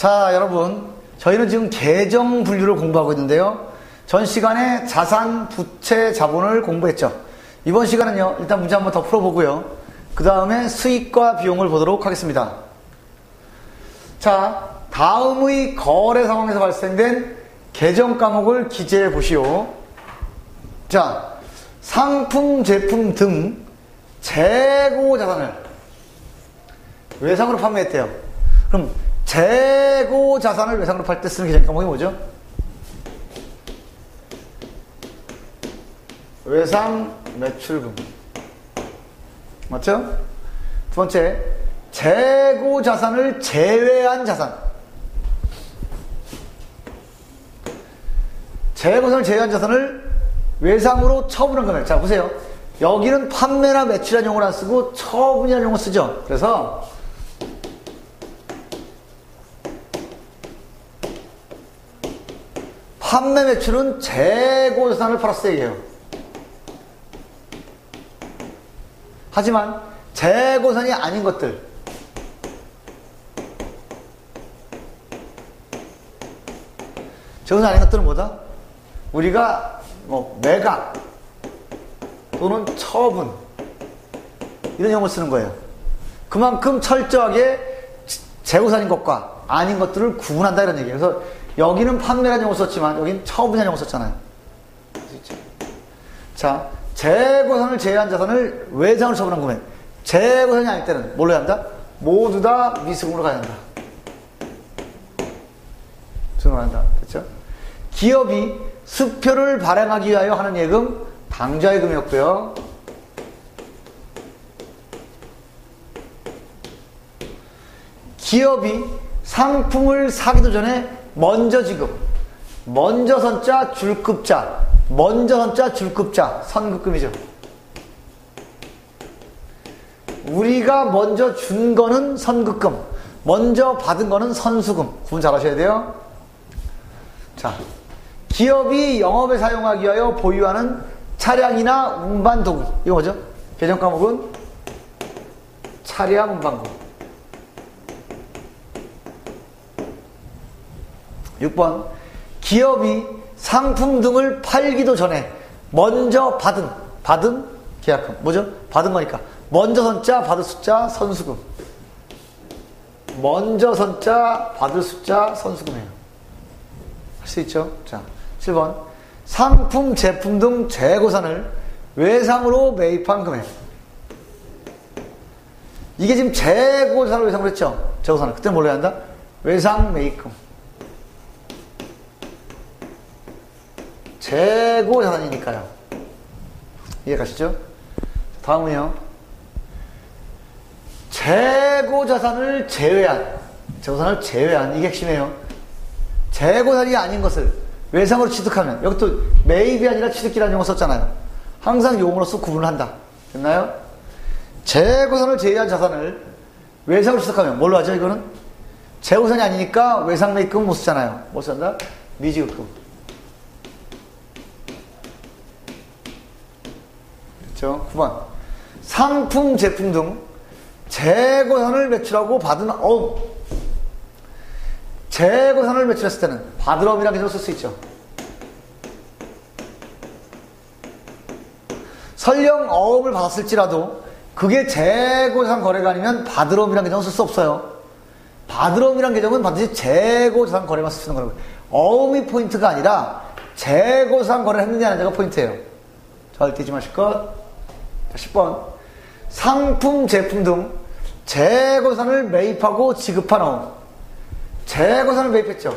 자, 여러분. 저희는 지금 계정 분류를 공부하고 있는데요. 전 시간에 자산, 부채, 자본을 공부했죠. 이번 시간은요, 일단 문제 한번 더 풀어보고요. 그 다음에 수익과 비용을 보도록 하겠습니다. 자, 다음의 거래 상황에서 발생된 계정 과목을 기재해 보시오. 자, 상품, 제품 등 재고 자산을 외상으로 판매했대요. 그럼 재고 자산을 외상으로 팔 때 쓰는 계정 과목이 뭐죠? 외상 매출금. 맞죠? 두 번째, 재고 자산을 제외한 자산. 재고 자산을 제외한 자산을 외상으로 처분한 금액. 자, 보세요. 여기는 판매나 매출이라는 용어를 안 쓰고 처분이라는 용어 쓰죠. 그래서 판매 매출은 재고 자산을 팔았을 때얘기해요 하지만 재고 산이 아닌 것들 재고 산 아닌 것들은 뭐다? 우리가 뭐 매각 또는 처분 이런 용어를 쓰는 거예요. 그만큼 철저하게 재고산인 것과 아닌 것들을 구분한다 이런 얘기예요. 그래서 여기는 판매라는 용어 썼지만 여기는 처분이라는 용어 썼잖아요. 자, 재고산을 제외한 자산을 외상으로 처분한 금액. 재고산이 아닐 때는 뭘로 해야 한다? 모두 다 미수금으로 가야 한다. 증언한다. 됐죠? 기업이 수표를 발행하기 위하여 하는 예금, 당좌예금이었고요. 기업이 상품을 사기도 전에 먼저 지급, 먼저 선자, 줄급자, 먼저 선자, 줄급자, 선급금이죠. 우리가 먼저 준 거는 선급금, 먼저 받은 거는 선수금. 구분 잘 하셔야 돼요. 자, 기업이 영업에 사용하기 위하여 보유하는 차량이나 운반 도구. 이거 뭐죠? 개정 과목은 차량 운반구. 6번. 기업이 상품 등을 팔기도 전에 먼저 받은, 받은 계약금. 뭐죠? 받은 거니까. 먼저 선자, 받을 숫자, 선수금. 먼저 선자, 받을 숫자, 선수금이에요. 할 수 있죠? 자, 7번. 상품, 제품 등 재고산을 외상으로 매입한 금액. 이게 지금 재고산을 외상으로 했죠? 재고산을. 그때 해야 한다? 외상 매입금. 재고 자산이니까요. 이해 가시죠? 다음은요. 재고 자산을 제외한, 재고 자산을 제외한, 이게 핵심이에요. 재고 자산이 아닌 것을 외상으로 취득하면, 여기 또 매입이 아니라 취득기라는 용어 썼잖아요. 항상 용어로서 구분을 한다. 됐나요? 재고산을 제외한 자산을 외상으로 취득하면, 뭘로 하죠, 이거는? 재고산이 아니니까 외상 매입금 못 쓰잖아요. 못 쓴다? 미지급금. 그렇죠? 9번. 상품, 제품 등 재고산을 매출하고 받은 어음. 재고산을 매출했을 때는 받을 어음이라는 개념을 쓸 수 있죠. 설령 어음을 받았을지라도 그게 재고산 거래가 아니면 받을 어음이라는 개념을 쓸 수 없어요. 받을 어음이라는 개념은 반드시 재고산 거래만 쓰는 거라고. 어음이 포인트가 아니라 재고산 거래를 했느냐는 데가 포인트예요. 절대 잊지 마실 것. 10번. 상품, 제품 등 재고산을 매입하고 지급한 어음. 재고산을 매입했죠.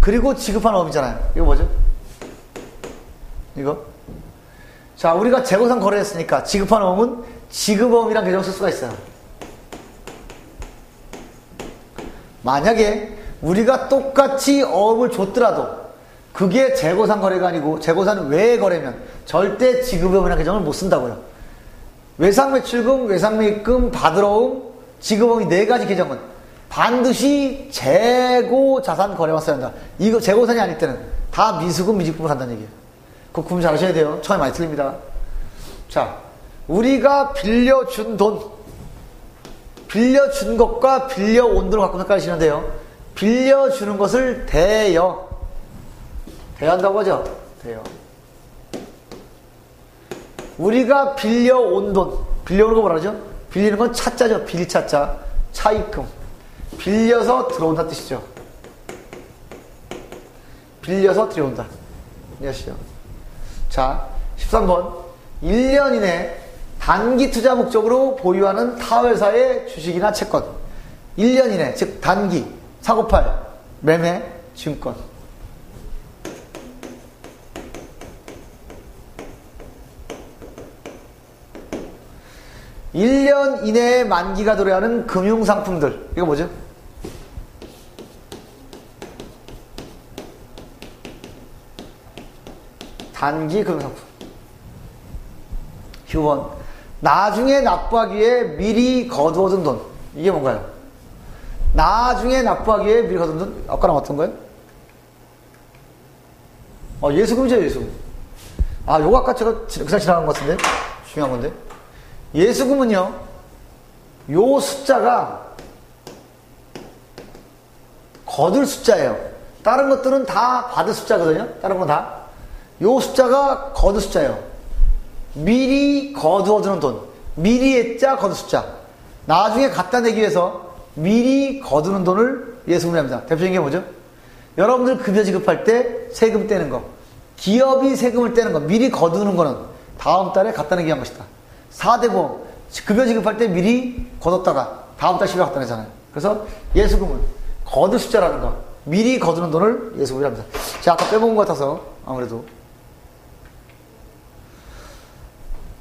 그리고 지급한 어음이잖아요. 이거 뭐죠? 이거? 자, 우리가 재고산 거래했으니까 지급한 어음은 지급어음이란 개정을 쓸 수가 있어요. 만약에 우리가 똑같이 어음을 줬더라도 그게 재고산 거래가 아니고 재고산 외의 거래면 절대 지급어음이라는 개정을 못 쓴다고요. 외상매출금, 외상매입금, 받으러움, 지급어음이 네 가지 개정은 반드시 재고 자산 거래만 써야 한다. 이거 재고산이 아닐 때는 다 미수금, 미지급을 한다는 얘기예요. 그 구분 잘 하셔야 돼요. 처음에 많이 틀립니다. 자, 우리가 빌려준 돈, 빌려준 것과 빌려온 돈을 갖고 헷갈리시는데요. 빌려주는 것을 대여. 대한다고 하죠? 대여. 우리가 빌려온 돈, 빌려오는 거 그러죠? 빌리는 건 차자죠. 빌차자. 차입금. 빌려서 들어온다 뜻이죠. 빌려서 들여온다. 이해하시죠? 자, 13번. 1년 이내 단기 투자 목적으로 보유하는 타 회사의 주식이나 채권. 1년 이내, 즉 단기, 사고팔, 매매, 증권. 1년 이내에 만기가 도래하는 금융상품들. 이거 뭐죠? 단기 금융상품. 휴원. 나중에 납부하기 위해 미리 거두어둔 돈. 이게 뭔가요? 나중에 납부하기 위해 미리 거두어둔 돈. 아까랑 어떤 거예요? 어, 예수금이죠, 예수금. 아, 요거 아까 제가 그냥 지나간 것 같은데? 중요한 건데. 예수금은요, 요 숫자가 거둘 숫자예요. 다른 것들은 다 받을 숫자거든요. 다른 건 다. 요 숫자가 거둘 숫자예요. 미리 거두어두는 돈. 미리 했자 거둘 숫자. 나중에 갖다 내기 위해서 미리 거두는 돈을 예수금이랍니다. 대표적인 게 뭐죠? 여러분들 급여 지급할 때 세금 떼는 거. 기업이 세금을 떼는 거. 미리 거두는 거는 다음 달에 갖다 내기 위한 것이다. 4대 보험. 급여 지급할 때 미리 거뒀다가 다음 달 10일 갖다 내잖아요. 그래서 예수금은 거둘 숫자라는 거. 미리 거두는 돈을 예수금이랍니다. 제가 아까 빼먹은 것 같아서 아무래도.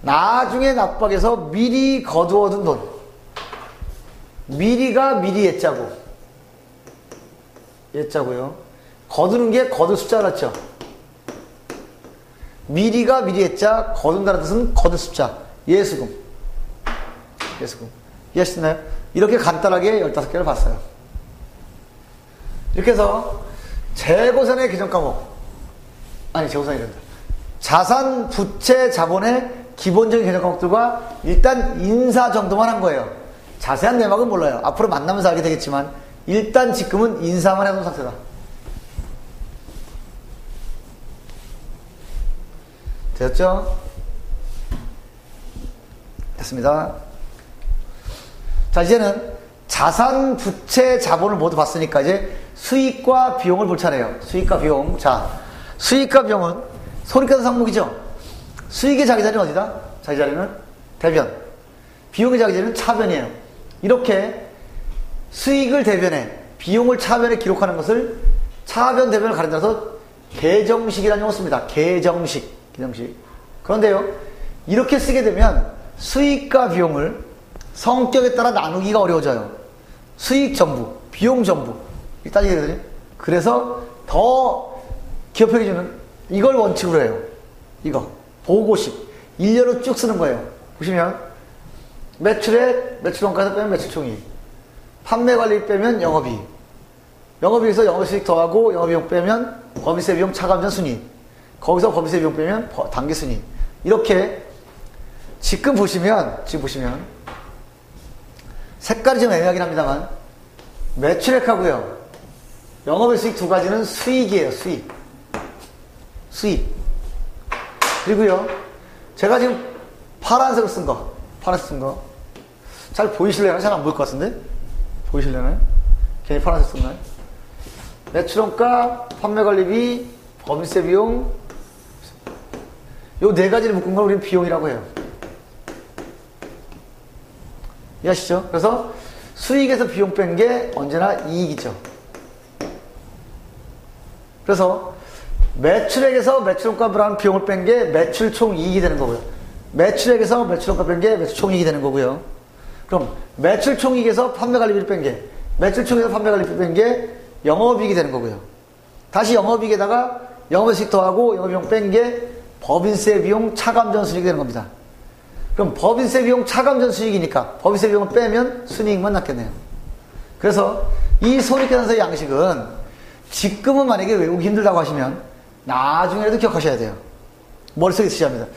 나중에 납박해서 미리 거두어둔 돈. 미리가 미리 예자고. 예자고요. 거두는 게 거둘 숫자 같죠? 미리가 미리 예자, 거둔다는 뜻은 거둘 숫자. 예수금. 예수금. 이해하시나요? 이렇게 간단하게 15개를 봤어요. 이렇게 해서 재고선의 개정 과목. 아니, 재고선이 된다. 자산, 부채, 자본의 기본적인 개정 과목들과 일단 인사 정도만 한 거예요. 자세한 내막은 몰라요. 앞으로 만나면서 알게 되겠지만 일단 지금은 인사만 해놓은 상태다. 됐죠? 됐습니다. 자, 이제는 자산, 부채, 자본을 모두 봤으니까 이제 수익과 비용을 볼 차례예요. 수익과 비용. 자, 수익과 비용은 소리가는 상목이죠. 수익의 자기 자리는 어디다? 자기 자리는 대변. 비용의 자기 자리는 차변이에요. 이렇게 수익을 대변해, 비용을 차변에 기록하는 것을 차변 대변을 가린다서 계정식이라는 용어 씁니다. 계정식. 계정식. 그런데요, 이렇게 쓰게 되면 수익과 비용을 성격에 따라 나누기가 어려워져요. 수익 전부, 비용 전부. 따지게 되거든요. 그래서 더 기업회계주는 이걸 원칙으로 해요. 이거. 보고식. 1년을 쭉 쓰는 거예요. 보시면 매출에 매출원가에서 빼면 매출총이 판매 관리 빼면 영업이 영업이익에서 영업수익 더하고 영업비용 빼면 법인세 비용 차감전 순위 거기서 법인세 비용 빼면 단기 순위 이렇게 지금 보시면 지금 보시면 색깔이 좀 애매하긴 합니다만 매출액하고요 영업의 수익 두 가지는 수익이에요 수익 수익 그리고요 제가 지금 파란색을 쓴거 파란색 쓴 거 잘 보이실래요? 잘 안 보일 것 같은데 보이실래나요? 괜히 파란색 썼나요? 매출원가, 판매관리비, 법인세 비용 요 네 가지를 묶은 걸 우리는 비용이라고 해요. 이해하시죠? 그래서 수익에서 비용 뺀 게 언제나 이익이죠. 그래서 매출액에서 매출원가라는 비용을 뺀 게 매출 총 이익이 되는 거고요. 매출액에서 매출원가 뺀 게 매출 총 이익이 되는 거고요. 그럼 매출 총 이익에서 판매관리비를 뺀 게 매출 총에서 판매관리비 뺀게 영업이익이 되는 거고요. 다시 영업이익에다가 영업수익 더하고 영업비용 뺀 게 법인세 비용 차감전 수익이 되는 겁니다. 그럼 법인세 비용 차감전 수익이니까 법인세 비용을 빼면 순이익만 남겠네요. 그래서 이 손익계산서의 양식은 지금은 만약에 외우기 힘들다고 하시면 나중에라도 기억하셔야 돼요. 머릿속에 있으셔야 합니다.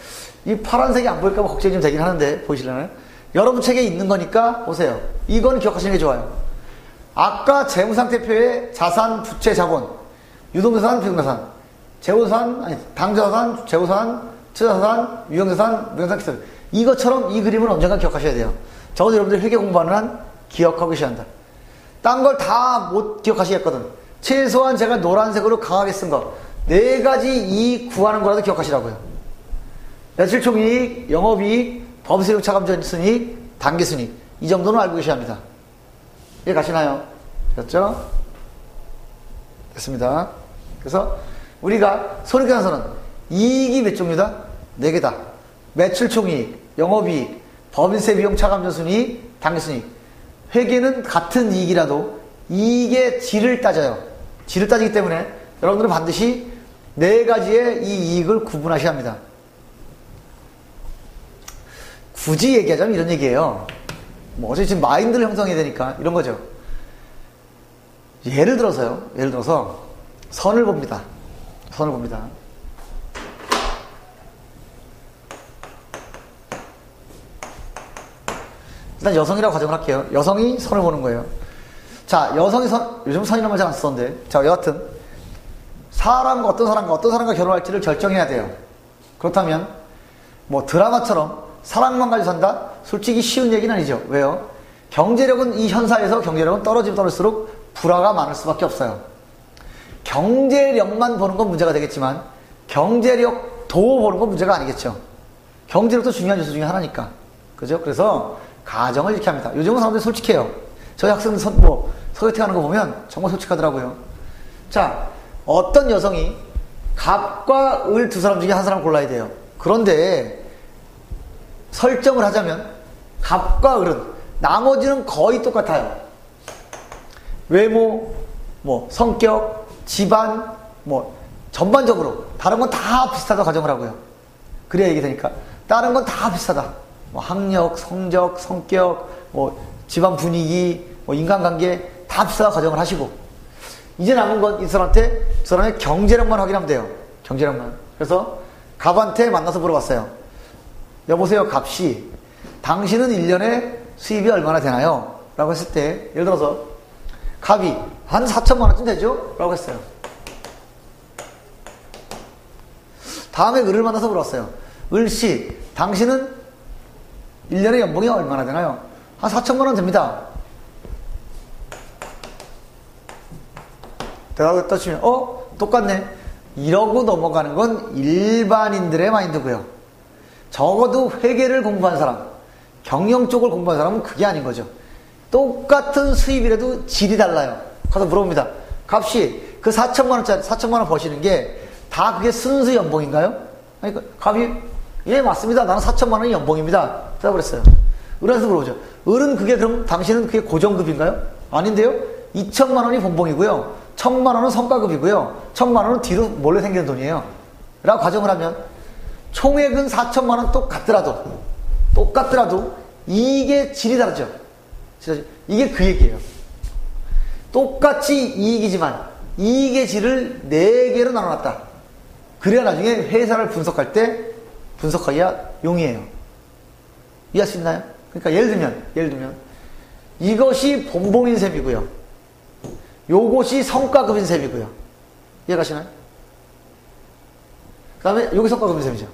이 파란색이 안 보일까봐 걱정이 좀 되긴 하는데 보이시려나요? 여러분 책에 있는 거니까 보세요. 이건 기억하시는 게 좋아요. 아까 재무상태표에 자산, 부채, 자본, 유동자산, 비동자산, 재고자산, 아니, 당자산, 재고자산, 투자자산, 유형자산, 무형자산, 기타. 이것처럼 이 그림을 언젠가 기억하셔야 돼요. 적어도 여러분들 회계 공부하는 한 기억하고 계셔야 한다. 딴 걸 다 못 기억하시겠거든. 최소한 제가 노란색으로 강하게 쓴 거. 네 가지 이 구하는 거라도 기억하시라고요. 매출 총이익, 영업이익, 법세용 차감전 순이익, 단기 순이익. 이 정도는 알고 계셔야 합니다. 이해 가시나요? 됐죠? 됐습니다. 그래서 우리가 손익계산서는 이익이 몇 종류다? 네 개다. 매출 총이익, 영업이익, 법인세 비용 차감 전 순이익, 단기 순이익. 회계는 같은 이익이라도 이익의 질을 따져요. 질을 따지기 때문에 여러분들은 반드시 네 가지의 이 이익을 구분하셔야 합니다. 굳이 얘기하자면 이런 얘기예요. 뭐 어차피 지금 마인드를 형성해야 되니까 이런 거죠. 예를 들어서요. 예를 들어서 선을 봅니다. 선을 봅니다. 일단 여성이라고 가정을 할게요. 여성이 선을 보는 거예요. 자, 여성이 선, 요즘 선이라는 말 잘 안 쓰던데. 자, 여하튼, 사람과 어떤 사람과 어떤 사람과 결혼할지를 결정해야 돼요. 그렇다면, 뭐 드라마처럼 사랑만 가지고 산다? 솔직히 쉬운 얘기는 아니죠. 왜요? 경제력은 이 현사에서 경제력은 떨어지면 떨어질수록 불화가 많을 수밖에 없어요. 경제력만 보는 건 문제가 되겠지만, 경제력도 보는 건 문제가 아니겠죠. 경제력도 중요한 요소 중에 하나니까. 그죠? 그래서, 가정을 이렇게 합니다. 요즘은 사람들이 솔직해요. 저희 학생들 선, 뭐, 소개팅 하는 거 보면 정말 솔직하더라고요. 자, 어떤 여성이 갑과 을 두 사람 중에 한 사람 골라야 돼요. 그런데 설정을 하자면 갑과 을은 나머지는 거의 똑같아요. 외모, 뭐, 성격, 집안, 뭐, 전반적으로 다른 건 다 비슷하다고 가정을 하고요. 그래야 얘기 되니까. 다른 건 다 비슷하다. 뭐 학력, 성적, 성격, 뭐 집안 분위기, 뭐 인간관계 다 비슷하다 가정을 하시고 이제 남은 건 이 사람한테 그 사람의 경제력만 확인하면 돼요. 경제력만. 그래서 갑한테 만나서 물어봤어요. 여보세요, 갑씨. 당신은 1년에 수입이 얼마나 되나요? 라고 했을 때, 예를 들어서, 갑이 한 4천만 원쯤 되죠? 라고 했어요. 다음에 을을 만나서 물어봤어요. 을씨, 당신은 1년에 연봉이 얼마나 되나요? 한 4천만 원 됩니다. 대답을 떠치면, 어? 똑같네. 이러고 넘어가는 건 일반인들의 마인드고요. 적어도 회계를 공부한 사람, 경영 쪽을 공부한 사람은 그게 아닌 거죠. 똑같은 수입이라도 질이 달라요. 가서 물어봅니다. 값이 그 4천만 원짜리, 4천만 원 버시는 게 다 그게 순수 연봉인가요? 아니, 그 값이, 예, 맞습니다. 나는 4천만 원이 연봉입니다. 대답을 했어요. 을한테 물어보죠. 을은 그게 그럼 당신은 그게 고정급인가요? 아닌데요? 2천만 원이 본봉이고요. 1천만 원은 성과급이고요. 1천만 원은 뒤로 몰래 생기는 돈이에요. 라고 가정을 하면 총액은 4천만 원 똑같더라도 똑같더라도 이게 질이 다르죠. 이게 그 얘기예요. 똑같이 이익이지만 이익의 질을 4개로 나눠놨다. 그래야 나중에 회사를 분석할 때 분석하기가 용이해요. 이해할 수 있나요? 그러니까 예를 들면, 예를 들면, 이것이 본봉인 셈이고요. 요것이 성과급인 셈이고요. 이해가시나요? 그 다음에 여기 성과급인 셈이죠.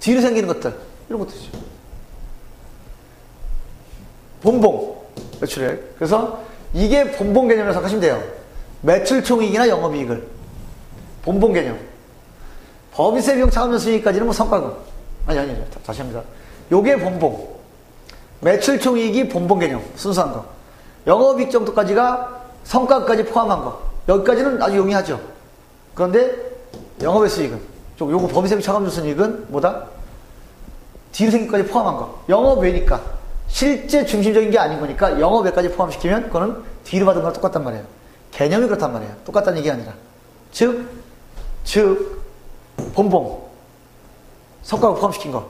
뒤로 생기는 것들, 이런 것들이죠. 본봉, 매출액. 그래서 이게 본봉 개념이라고 생각하시면 돼요. 매출 총이익이나 영업이익을. 본봉 개념. 법인세 비용 차감전 수익까지는 뭐 성과급. 아니, 아니, 아니, 다시 합니다. 요게 본봉. 매출 총이익이 본봉 개념. 순수한 거. 영업이익 정도까지가 성과까지 포함한 거. 여기까지는 아주 용이하죠. 그런데 영업의 수익은, 요거 법인세 비용 차감전 수익은 뭐다? 뒤로 생긴 까지 포함한 거. 영업 외니까. 실제 중심적인 게 아닌 거니까 영업 외까지 포함시키면 그거는 뒤로 받은 거랑 똑같단 말이에요. 개념이 그렇단 말이에요. 똑같다는 얘기가 아니라. 즉, 즉, 본봉. 성과를 포함시킨 거.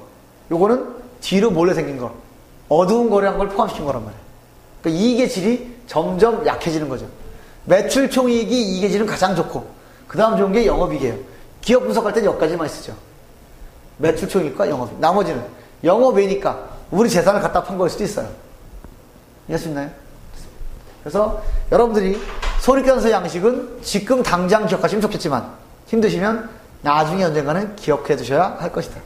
요거는 뒤로 몰래 생긴 거. 어두운 거래한 걸 포함시킨 거란 말이에요. 그러니까 이익의 질이 점점 약해지는 거죠. 매출 총이익이 이익의 질은 가장 좋고, 그 다음 좋은 게 영업이익이에요. 기업 분석할 때는 여기까지만 쓰죠. 매출 총이익과 영업이익. 나머지는 영업이니까 우리 재산을 갖다 판 거일 수도 있어요. 이해할 수 있나요? 그래서 여러분들이 소리견서 양식은 지금 당장 기억하시면 좋겠지만 힘드시면 나중에 언젠가는 기억해 두셔야 할 것이다.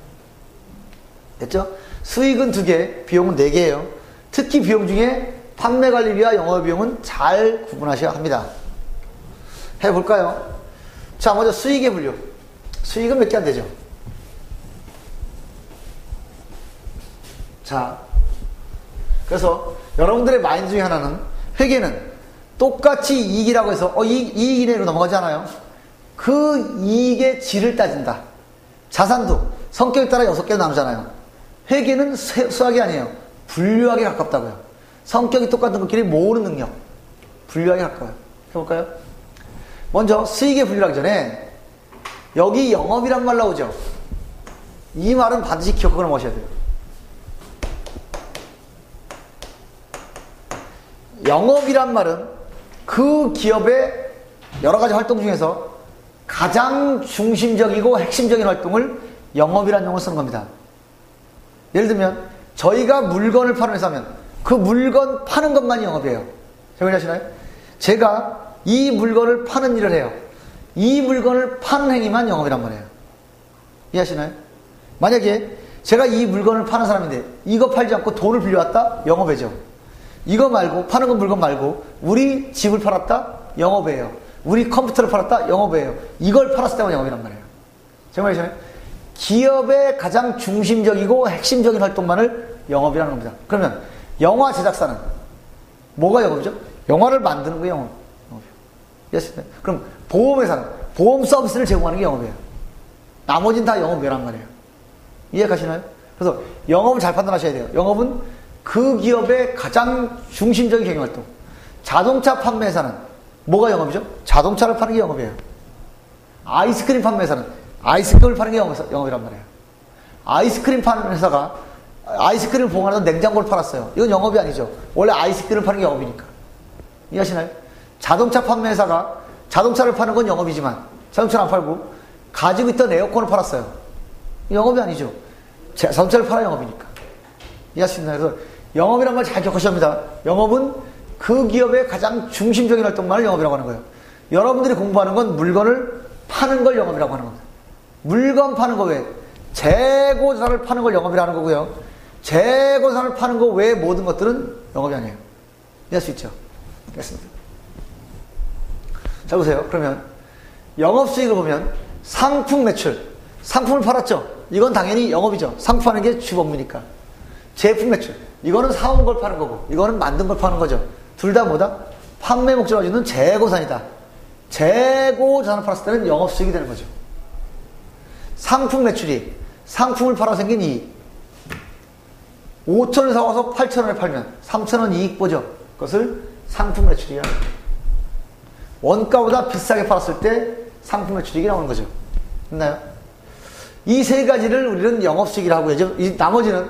됐죠? 수익은 두 개, 비용은 네 개예요. 특히 비용 중에 판매 관리비와 영업 비용은 잘 구분하셔야 합니다. 해볼까요? 자, 먼저 수익의 분류. 수익은 몇 개 안 되죠? 자, 그래서 여러분들의 마인드 중에 하나는 회계는 똑같이 이익이라고 해서 어, 이익, 이익이네로 넘어가잖아요. 그 이익의 질을 따진다. 자산도 성격에 따라 여섯 개 나누잖아요. 회계는 수학이 아니에요. 분류하게 가깝다고요. 성격이 똑같은 것끼리 모으는 능력. 분류하게 가까워요. 해볼까요? 먼저 수익의 분류하기 전에 여기 영업이란 말 나오죠. 이 말은 반드시 기억하고 넘어가셔야 돼요. 영업이란 말은 그 기업의 여러 가지 활동 중에서 가장 중심적이고 핵심적인 활동을 영업이라는 용어를 쓰는 겁니다. 예를 들면 저희가 물건을 파는 회사면 그 물건 파는 것만이 영업이에요. 정리하시나요? 제가 이 물건을 파는 일을 해요. 이 물건을 파는 행위만 영업이란 말이에요. 이해하시나요? 만약에 제가 이 물건을 파는 사람인데 이거 팔지 않고 돈을 빌려왔다? 영업이죠. 이거 말고 파는 건 물건 말고 우리 집을 팔았다? 영업이에요. 우리 컴퓨터를 팔았다? 영업이에요. 이걸 팔았을 때만 영업이란 말이에요. 정말이 잖아요. 기업의 가장 중심적이고 핵심적인 활동만을 영업이라는 겁니다. 그러면 영화 제작사는 뭐가 영업이죠? 영화를 만드는 게 영업. 영업이에요. 그럼 보험회사는 보험 서비스를 제공하는 게 영업이에요. 나머지는 다 영업이란 말이에요. 이해가시나요? 그래서 영업을 잘 판단하셔야 돼요. 영업은 그 기업의 가장 중심적인 경영 활동. 자동차 판매사는 뭐가 영업이죠? 자동차를 파는 게 영업이에요. 아이스크림 판매사는 아이스크림을 파는 게 영업, 영업이란 말이에요. 아이스크림 파는 회사가 아이스크림을 보관하던 냉장고를 팔았어요. 이건 영업이 아니죠. 원래 아이스크림을 파는 게 영업이니까. 이해하시나요? 자동차 판매 회사가 자동차를 파는 건 영업이지만 자동차를 안 팔고 가지고 있던 에어컨을 팔았어요. 영업이 아니죠. 자동차를 팔아 영업이니까. 이해하시나요? 그래서 영업이란 말 잘 기억하셔야 합니다. 영업은 그 기업의 가장 중심적인 활동만을 영업이라고 하는 거예요. 여러분들이 공부하는 건 물건을 파는 걸 영업이라고 하는 겁니다. 물건 파는 거 외에 재고자산을 파는 걸 영업이라는 거고요. 재고산을 파는 거 외에 모든 것들은 영업이 아니에요. 이해할 수 있죠? 됐습니다. 자, 보세요. 그러면 영업 수익을 보면 상품 매출, 상품을 팔았죠? 이건 당연히 영업이죠. 상품 파는 게 주업무니까. 제품 매출, 이거는 사온 걸 파는 거고, 이거는 만든 걸 파는 거죠. 둘 다 뭐다? 판매 가지고 있는 재고산이다. 재고 자산을 팔았을 때는 영업 수익이 되는 거죠. 상품 매출이 상품을 팔아 생긴 이익. 5천원 사와서 8천원에 팔면 3천원 이익 보죠. 그것을 상품 매출이야. 원가보다 비싸게 팔았을 때 상품 매출이익이 나오는 거죠. 됐나요? 이 세 가지를 우리는 영업 수익이라고 하죠. 이 나머지는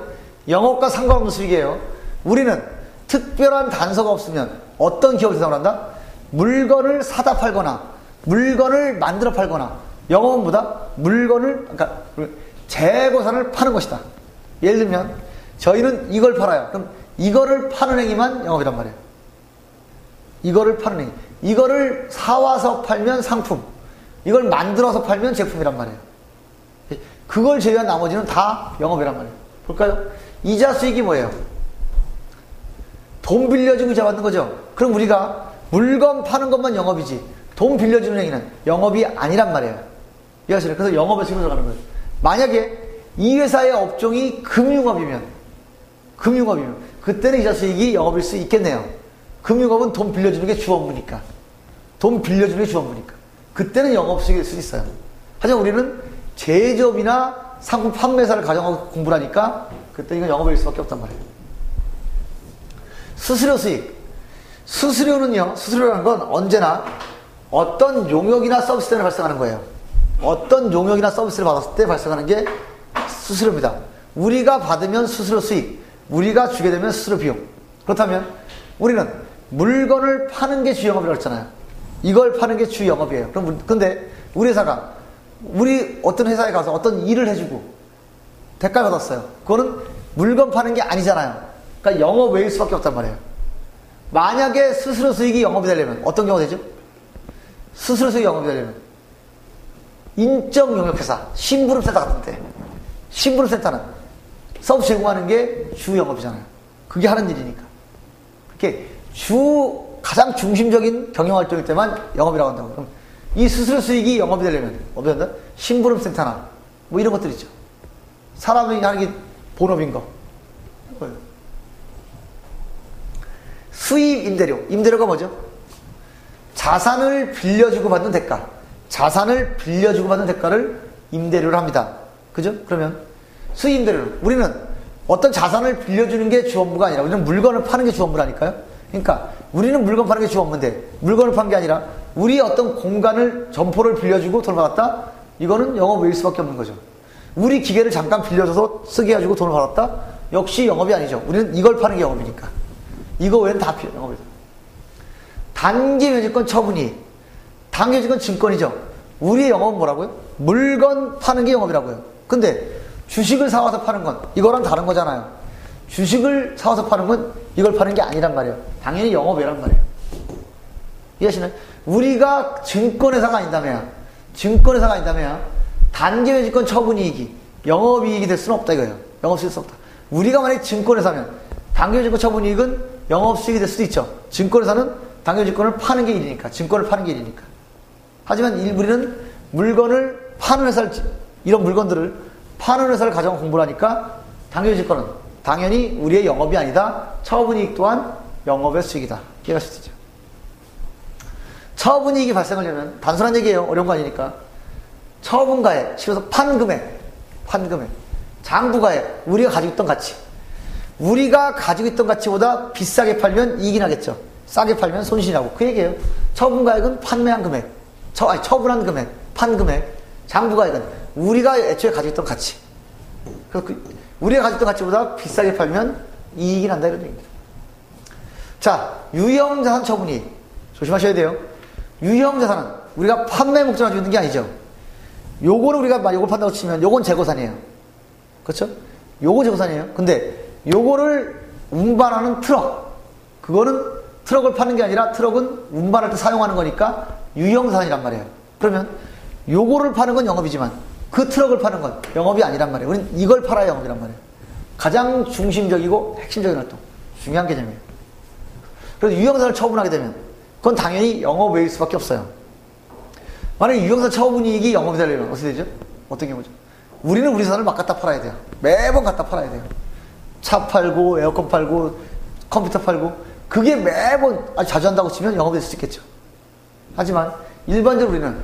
영업과 상관없는 수익이에요. 우리는 특별한 단서가 없으면 어떤 기업을 대상으로 한다? 물건을 사다 팔거나 물건을 만들어 팔거나 영업은 뭐다? 물건을 그러니까 재고산을 파는 것이다. 예를 들면 저희는 이걸 팔아요. 그럼 이거를 파는 행위만 영업이란 말이에요. 이거를 파는 행위. 이거를 사와서 팔면 상품. 이걸 만들어서 팔면 제품이란 말이에요. 그걸 제외한 나머지는 다 영업이란 말이에요. 볼까요? 이자 수익이 뭐예요? 돈 빌려주고 받는 거죠. 그럼 우리가 물건 파는 것만 영업이지. 돈 빌려주는 행위는 영업이 아니란 말이에요. 이해하시나요? 그래서 영업에 치로 들어가는 거예요. 만약에 이 회사의 업종이 금융업이면, 금융업이면, 그때는 이자 수익이 영업일 수 있겠네요. 금융업은 돈 빌려주는 게 주 업무니까. 돈 빌려주는 게 주 업무니까. 그때는 영업 수익일 수 있어요. 하지만 우리는 제조업이나 상품 판매사를 가정하고 공부를 하니까 그때 이건 영업일 수밖에 없단 말이에요. 수수료 수익. 수수료는요, 수수료라는 건 언제나 어떤 용역이나 서비스 때문에 발생하는 거예요. 어떤 용역이나 서비스를 받았을 때 발생하는 게 수수료입니다. 우리가 받으면 수수료 수익, 우리가 주게 되면 수수료 비용. 그렇다면 우리는 물건을 파는 게 주영업이라고 했잖아요. 이걸 파는 게 주영업이에요. 그럼 근데 우리 회사가 우리 어떤 회사에 가서 어떤 일을 해주고 대가를 받았어요. 그거는 물건 파는 게 아니잖아요. 그러니까 영업 외일 수밖에 없단 말이에요. 만약에 스스로 수익이 영업이 되려면 어떤 경우가 되죠? 스스로 수익이 영업이 되려면 인적 용역회사, 심부름센터 같은데 심부름센터는 서비스 제공하는 게 주 영업이잖아요. 그게 하는 일이니까. 그렇게 주 가장 중심적인 경영활동일 때만 영업이라고 한다고. 그럼 이 수수료 수익이 영업이 되려면 어떻게 한다? 심부름센터나 뭐 이런 것들 있죠. 사람이 하는 게 본업인 거. 수입 임대료. 임대료가 뭐죠? 자산을 빌려주고 받는 대가. 자산을 빌려주고 받는 대가를 임대료를 합니다. 그죠? 그러면 수입 임대료는 우리는 어떤 자산을 빌려주는 게 주 업무가 아니라 우리는 물건을 파는 게 주 업무라니까요. 그러니까 우리는 물건 파는 게 주 업무인데 물건을 파는 게 아니라 우리 어떤 공간을 점포를 빌려주고 돈을 받았다? 이거는 영업일 수밖에 없는 거죠. 우리 기계를 잠깐 빌려줘서 쓰게 해가지고 돈을 받았다? 역시 영업이 아니죠. 우리는 이걸 파는 게 영업이니까. 이거 외에는 다 영업이다. 단기 면제권 처분이 단기 면제권 증권이죠. 우리의 영업은 뭐라고요? 물건 파는 게 영업이라고요. 근데 주식을 사와서 파는 건 이거랑 다른 거잖아요. 주식을 사와서 파는 건 이걸 파는 게 아니란 말이에요. 당연히 영업이란 말이에요. 이해하시나요? 우리가 증권회사가 아니다면 증권회사가 아니다면 단기 매직권 처분이익이 영업이익이 될 수는 없다 이거예요. 영업수익이 수 없다. 우리가 만약에 증권회사면 매직권 처분이익은 영업수익이 될 수도 있죠. 증권회사는 매직권을 파는 게 일이니까 증권을 파는 게 일이니까. 하지만 우리는 물건을 파는 회사를 이런 물건들을 파는 회사를 가져온 공부를 하니까 매직권은 당연히 우리의 영업이 아니다. 처분이익 또한 영업의 수익이다. 이해가 되죠. 처분이익이 발생하려면 단순한 얘기예요. 어려운 거 아니니까. 처분가액, 실어서 판금액, 판금액. 장부가액, 우리가 가지고 있던 가치. 우리가 가지고 있던 가치보다 비싸게 팔면 이익이 나겠죠. 싸게 팔면 손실이 나고. 그 얘기예요. 처분가액은 판매한 금액, 처, 아니, 처분한 금액, 판 금액. 장부가액은 우리가 애초에 가지고 있던 가치. 그, 우리가 가지고 있던 가치보다 비싸게 팔면 이익이 난다 이런 얘기입니다. 자, 유형자산 처분이 조심하셔야 돼요. 유형자산은 우리가 판매 목적을 가지고 있는 게 아니죠. 요거를 우리가 막 요걸 판다고 치면 요건 재고산이에요. 그렇죠? 요거 재고산이에요. 근데 요거를 운반하는 트럭 그거는 트럭을 파는 게 아니라 트럭은 운반할 때 사용하는 거니까 유형산이란 말이에요. 그러면 요거를 파는 건 영업이지만 그 트럭을 파는 건 영업이 아니란 말이에요. 우리는 이걸 팔아야 영업이란 말이에요. 가장 중심적이고 핵심적인 활동. 중요한 개념이에요. 그래서 유형산을 처분하게 되면 그건 당연히 영업 외일 수밖에 없어요. 만약에 유형사 처분이익이 영업이 되려면 어떻게 되죠? 어떤 경우죠? 우리는 우리 산을 막 갖다 팔아야 돼요. 매번 갖다 팔아야 돼요. 차 팔고, 에어컨 팔고, 컴퓨터 팔고, 그게 매번 아주 자주 한다고 치면 영업이 될수 있겠죠. 하지만 일반적으로 우리는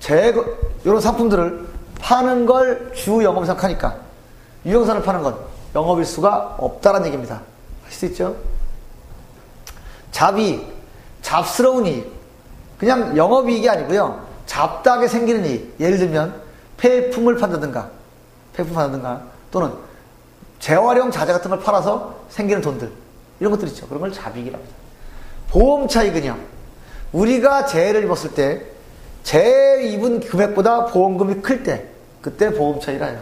제거, 이런 상품들을 파는 걸 주 영업을 생각하니까 유형산을 파는 건 영업일 수가 없다는 얘기입니다. 할 수 있죠? 잡이, 잡스러운 이익. 그냥 영업이익이 아니고요. 잡다하게 생기는 이익. 예를 들면 폐품을 판다든가 폐품 판다든가 또는 재활용 자재 같은 걸 팔아서 생기는 돈들 이런 것들 있죠. 그런 걸 잡이익이라고 합니다. 보험 차익은요. 우리가 재해를 입었을 때 재해 입은 금액보다 보험금이 클 때 그때 보험 차익이라 해요.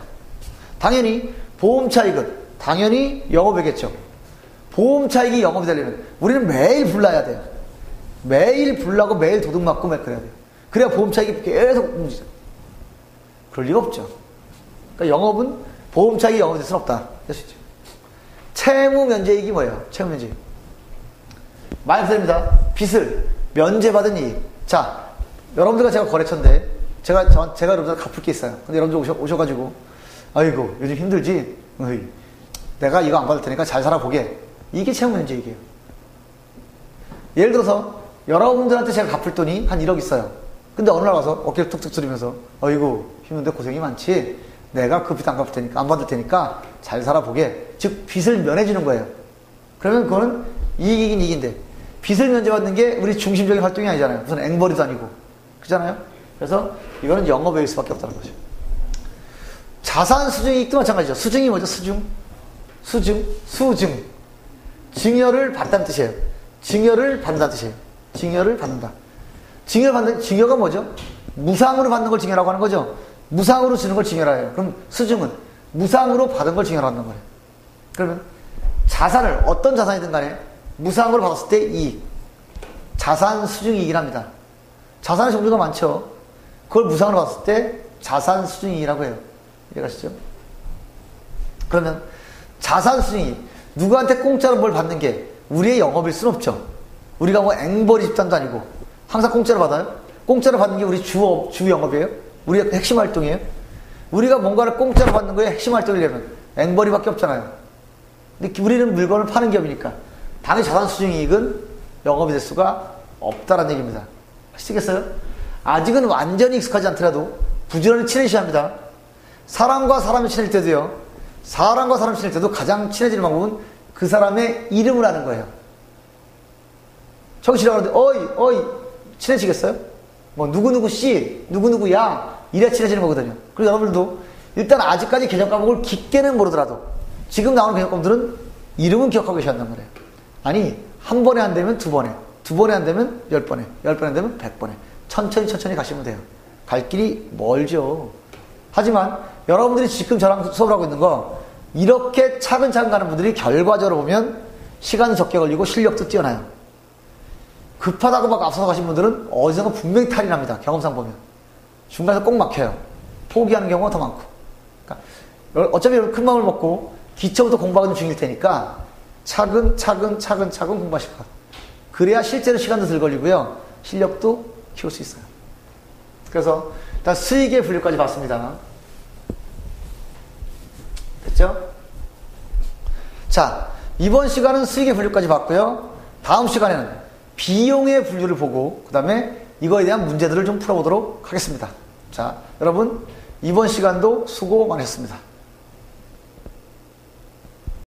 당연히 보험 차익은 당연히 영업이겠죠. 보험 차익이 영업이 되려면 우리는 매일 불러야 돼요. 매일 불나고 매일 도둑 맞고 막 그래야 돼요. 그래야 보험 차익이 계속 움직이죠. 그럴 리가 없죠. 그러니까 영업은 보험 차익이 영업될 수는 없다. 되시죠. 채무 면제이익이 뭐예요? 채무 면제. 말씀드립니다. 빚을 면제받은 이익. 자, 여러분들과 제가 거래처인데 제가 저, 제가 여러분들 갚을 게 있어요. 근데 여러분들 오셔, 오셔가지고 아이고 요즘 힘들지. 어이, 내가 이거 안 받을 테니까 잘 살아보게. 이게 채무 면제이익이에요. 예를 들어서 여러분들한테 제가 갚을 돈이 한 1억 있어요. 근데 어느 날 와서 어깨를 툭툭 들이면서 어이구 힘든데 고생이 많지. 내가 그빚안 갚을 테니까 안 받을 테니까 잘 살아보게. 즉 빚을 면해주는 거예요. 그러면 그거는 이익이긴 이익인데 빚을 면제받는 게 우리 중심적인 활동이 아니잖아요. 무슨 앵벌이도 아니고 그잖아요. 그래서 이거는 영업외일 수밖에 없다는 거죠. 자산 수증이익도 마찬가지죠. 수증이 뭐죠? 수증, 수증, 수증. 증여를 받다는 뜻이에요. 증여를 받는다는 뜻이에요. 증여를 받는다. 증여 받는, 증여가 뭐죠? 무상으로 받는 걸 증여라고 하는 거죠. 무상으로 주는 걸 증여라 해요. 그럼 수증은 무상으로 받은 걸 증여라는 거예요. 그러면 자산을 어떤 자산이든 간에 무상으로 받았을 때 이익. 자산 수중이익이긴 합니다. 자산의 종류가 많죠. 그걸 무상으로 받았을 때 자산 수중이익이라고 해요. 이해가시죠? 그러면 자산 수중이익. 누구한테 공짜로 뭘 받는 게 우리의 영업일 순 없죠. 우리가 뭐 앵벌이 집단도 아니고 항상 공짜로 받아요? 공짜로 받는 게 우리 주, 주 영업이에요? 우리의 핵심 활동이에요? 우리가 뭔가를 공짜로 받는 거에 핵심 활동이려면 앵벌이밖에 없잖아요. 근데 우리는 물건을 파는 기업이니까 당연히 자산 수중이익은 영업이 될 수가 없다라는 얘기입니다. 아시겠어요? 아직은 완전히 익숙하지 않더라도 부지런히 친해져야 합니다. 사람과 사람이 친해질 때도요. 사람과 사람 친해질 때도 가장 친해지는 방법은 그 사람의 이름을 아는 거예요. 저기 지나가는데 어이 어이 친해지겠어요? 뭐 누구누구 씨 누구누구 야 이래 친해지는 거거든요. 그리고 여러분들도 일단 아직까지 개정 과목을 깊게는 모르더라도 지금 나오는 개정 과목들은 이름은 기억하고 한단 말이에요. 아니 한 번에 안 되면 두 번에 두 번에 안 되면 열 번에 열 번에 안 되면 백 번에 천천히 천천히 가시면 돼요. 갈 길이 멀죠. 하지만 여러분들이 지금 저랑 수업을 하고 있는 거 이렇게 차근차근 가는 분들이 결과적으로 보면 시간 적게 걸리고 실력도 뛰어나요. 급하다고 막 앞서서 가신 분들은 어디선가 분명히 탈이 납니다. 경험상 보면. 중간에서 꼭 막혀요. 포기하는 경우가 더 많고. 그러니까 어차피 큰 마음을 먹고 기초부터 공부하는 중일 테니까 차근 차근 차근 차근 공부하실 것 그래야 실제로 시간도 덜 걸리고요. 실력도 키울 수 있어요. 그래서 일단 수익의 분류까지 봤습니다. 됐죠? 자, 이번 시간은 수익의 분류까지 봤고요. 다음 시간에는 비용의 분류를 보고 그 다음에 이거에 대한 문제들을 좀 풀어보도록 하겠습니다. 자, 여러분 이번 시간도 수고 많으셨습니다.